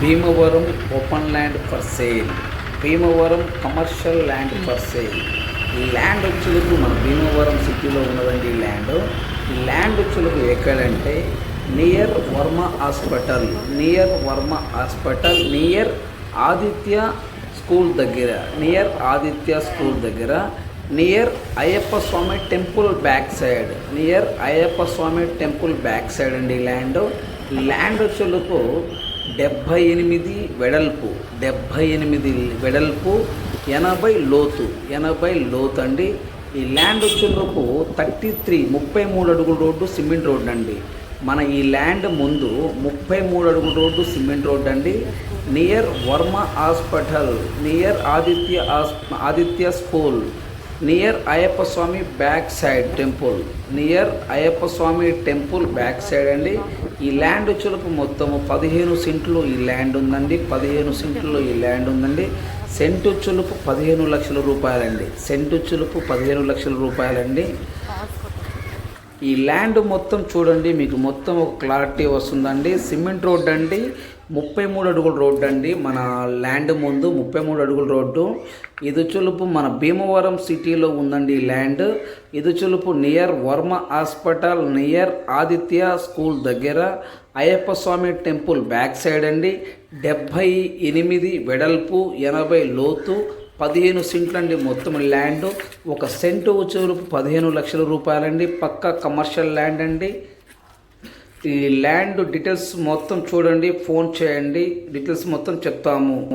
Bhimavaram open land for sale. Bhimavaram commercial land for sale. ఈ land వచ్చేందుకు మన భీమవరం సిటీలో ఉన్నదండి ఈ ల్యాండ్. ఈ ల్యాండ్ వచ్చేందుకు ఎక్కడంటే near Varma hospital near Varma hospital near Aditya school దగ్గర నియర్ ఆదిత్య స్కూల్ దగ్గర near Ayyappa Swami temple back side near Ayyappa Swami temple back side అండి ల్యాండ్. ల్యాండ్ వచ్చేందుకు డెబ్భై ఎనిమిది వెడల్పు డెబ్భై ఎనిమిది వెడల్పు ఎనభై లోతు ఎనభై లోతు అండి. ఈ ల్యాండ్ వచ్చేందుకు థర్టీ త్రీ ముప్పై మూడు అడుగుల రోడ్డు సిమెంట్ రోడ్ అండి మన ఈ ల్యాండ్ ముందు ముప్పై మూడు అడుగుల రోడ్డు సిమెంట్ రోడ్ అండి near Varma hospital near Aditya Aditya school near Ayyappa Swami back side temple near Ayyappa Swami temple back side అండి. ఈ ల్యాండ్ చులుపు మొత్తము పదిహేను సెంట్లు ఈ ల్యాండ్ ఉందండి. పదిహేను సెంట్లు ఈ ల్యాండ్ ఉందండి. సెంటు చులుపు పదిహేను లక్షల రూపాయలండి. సెంటు చులుపు పదిహేను లక్షల రూపాయలండి. ఈ ల్యాండ్ మొత్తం చూడండి మీకు మొత్తం ఒక క్లారిటీ వస్తుందండి. సిమెంట్ రోడ్ అండి ముప్పై మూడు అడుగుల రోడ్డు అండి. మన ల్యాండ్ ముందు ముప్పై మూడు అడుగుల రోడ్డు. ఇది చులుపు మన భీమవరం సిటీలో ఉందండి ఈ ల్యాండ్. ఇది చులుపు near Varma hospital near Aditya school దగ్గర. Ayyappa Swami temple back side అండి. డెబ్భై ఎనిమిది వెడల్పు ఎనభై లోతు పదిహేను సెంట్లు అండి మొత్తం ల్యాండ్. ఒక సెంటు వచ్చే పదిహేను లక్షల రూపాయలండి. పక్క కమర్షియల్ ల్యాండ్ అండి. ఈ ల్యాండ్ డీటెయిల్స్ మొత్తం చూడండి ఫోన్ చేయండి. డీటెయిల్స్ మొత్తం చెప్తాము.